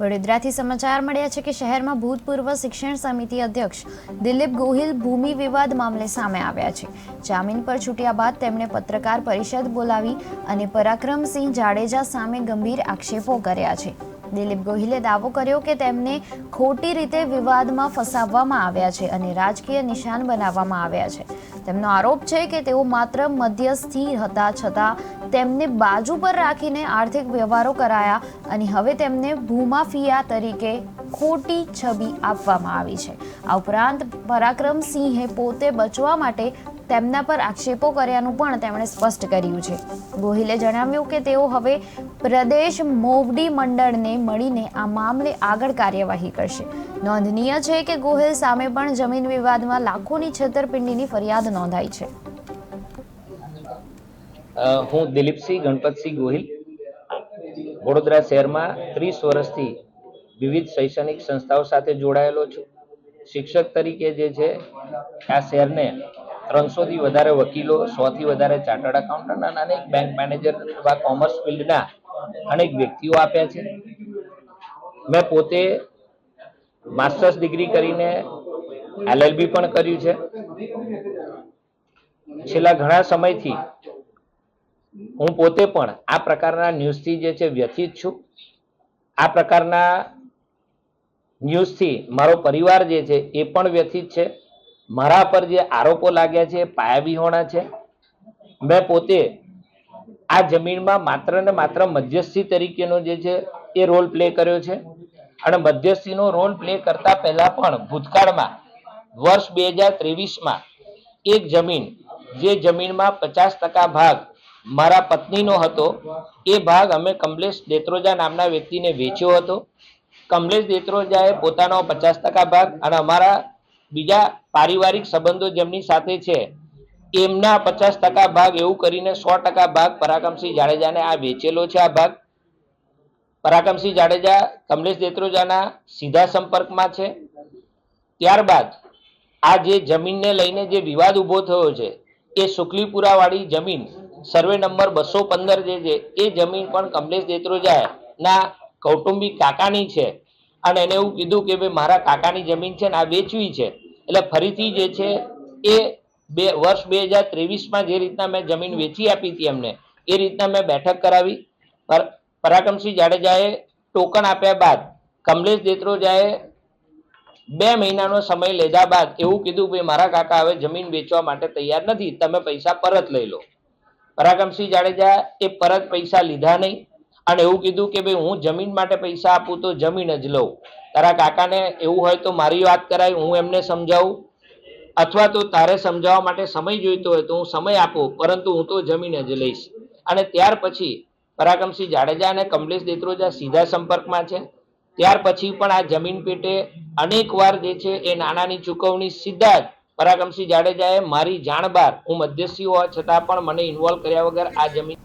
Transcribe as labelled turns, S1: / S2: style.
S1: વડોદરાથી સમાચાર મળ્યા છે કે શહેરમાં ભૂતપૂર્વ શિક્ષણ સમિતિ અધ્યક્ષ દિલીપ ગોહિલ ભૂમિ વિવાદ મામલે સામે આવ્યા છે. જામીન પર છૂટ્યા બાદ તેમણે પત્રકાર પરિષદ બોલાવી અને પરાક્રમસિંહ જાડેજા સામે ગંભીર આક્ષેપો કર્યા છે. દિલીપ ગોહિલે દાવો કર્યો કે તેમને ખોટી રીતે વિવાદમાં ફસાવવામાં આવ્યા છે અને રાજકીય નિશાન બનાવવામાં આવ્યા છે. તેમનો આરોપ છે કે તેઓ માત્ર મધ્યસ્થી હતા છતાં તેમને બાજુ પર રાખીને આર્થિક વ્યવહારો કરાયા અને હવે તેમને ભૂમાફિયા તરીકે ખોટી છબી આપવામાં આવી છે. આ ઉપરાંત પરાક્રમસિંહે પોતે બચવા માટે તેમના પર આક્ષેપો કર્યાનું પણ તેમણે સ્પષ્ટ કર્યું છે. ગોહિલે જણાવ્યું કે તેઓ હવે પ્રદેશ મોવડી મંડળને મળીને આ મામલે આગળ કાર્યવાહી કરશે. નોંધનીય છે કે ગોહિલ સામે પણ જમીન વિવાદમાં લાખોની છેતરપિંડીની ફરિયાદ નોંધાઈ છે.
S2: હું દિલીપસિંહ ગણપતસિંહ ગોહિલ. વડોદરા શહેરમાં ત્રીસ વર્ષથી વિવિધ શૈક્ષણિક સંસ્થાઓ સાથે જોડાયેલો છું. શિક્ષક તરીકે જે છે, આ શહેરને ત્રણસોથી વધારે વકીલો, સોથી વધારે ચાર્ટર્ડ એકાઉન્ટન્ટ અને અનેક બેંક મેનેજર અથવા કોમર્સ ફિલ્ડના અનેક વ્યક્તિઓ આપ્યા છે. મેં પોતે માસ્ટર્સ ડિગ્રી કરીને એલએલબી પણ કર્યું છે. છેલ્લા ઘણા સમયથી હું પોતે પણ આ પ્રકારના ન્યૂઝથી જે છે વ્યથિત છું. આ પ્રકારના ન્યૂઝથી મારો પરિવાર જે છે એ પણ વ્યથિત છે. મારા પર જે આરોપો લાગ્યા છે પાયાવિહોણા છે. મેં પોતે આ જમીનમાં માત્ર ને માત્ર મધ્યસ્થી તરીકેનો જે છે એ રોલ પ્લે કર્યો છે. અને મધ્યસ્થીનો રોલ પ્લે કરતા પહેલા પણ ભૂતકાળમાં વર્ષ બે હજાર ત્રેવીસમાં એક જમીન, જે જમીનમાં પચાસ ટકા ભાગ મારા પત્નીનો હતો. એ ભાગ અમે કમલેશ દેત્રોજા નામના વ્યક્તિને વેચ્યો હતો. કમલેશ દેત્રોજાએ પોતાનો પચાસ ટકા ભાગ અને અમારા બીજા પારિવારિક સંબંધો જેમની સાથે છે, એમના પચાસ ટકા ભાગ એવું કરીને સો ટકા ભાગ પરાક્રમસિંહ જાડેજાને આ વેચેલો છે આ ભાગ. પરાક્રમસિંહ જાડેજા કમલેશ દેત્રોજાના સીધા સંપર્કમાં છે. ત્યારબાદ આ જે જમીનને લઈને જે વિવાદ ઊભો થયો છે, એ શુક્લીપુરાવાળી જમીન સર્વે નંબર બસો પંદર જે છે, એ જમીન પણ કમલેશ દેત્રોજાના કૌટુંબિક કાકાની છે. અને એને એવું કીધું કે ભાઈ, મારા કાકાની જમીન છે ને આ વેચવી છે. એટલે ફરીથી જે છે, એ બે, વર્ષ બે હજાર ત્રેવીસમાં જે રીતના મેં જમીન વેચી આપી હતી એમને, એ રીતના મેં બેઠક કરાવી. પર- પરાક્રમસિંહ જાડેજાએ ટોકન આપ્યા બાદ, કમલેશ દેત્રોજાએ બે મહિનાનો સમય લીધા બાદ એવું કીધું ભાઈ મારા કાકા હવે જમીન વેચવા માટે તૈયાર નથી, તમે પૈસા પરત લઈ લો. પરાક્રમસિંહ જાડેજા એ પરત પૈસા લીધા નહીં. અને એવું કીધું કે ભાઈ હું જમીન માટે પૈસા આપું તો જમીન જ લઉં. તારા કાકાને એવું હોય તો મારી વાત કરાય, હું એમને સમજાવું. અથવા તો તારે સમજાવવા માટે સમય જોઈતો હોય તો હું સમય આપું, પરંતુ હું તો જમીન જ લઈશ. અને ત્યાર પછી પરાગમસિંહ જાડેજા અને કમલેશ દેત્રોજા સીધા સંપર્કમાં છે. ત્યાર પછી પણ આ જમીન પેટે અનેક વાર જે છે એ નાણાંની ચૂકવણી સીધા જ પરાક્રમસિંહ જાડેજાએ મારી જાણ બહાર હું મધ્યસ્થી હોવા છતાં પણ મને ઇન્વોલ્વ કર્યા વગર આ જમીન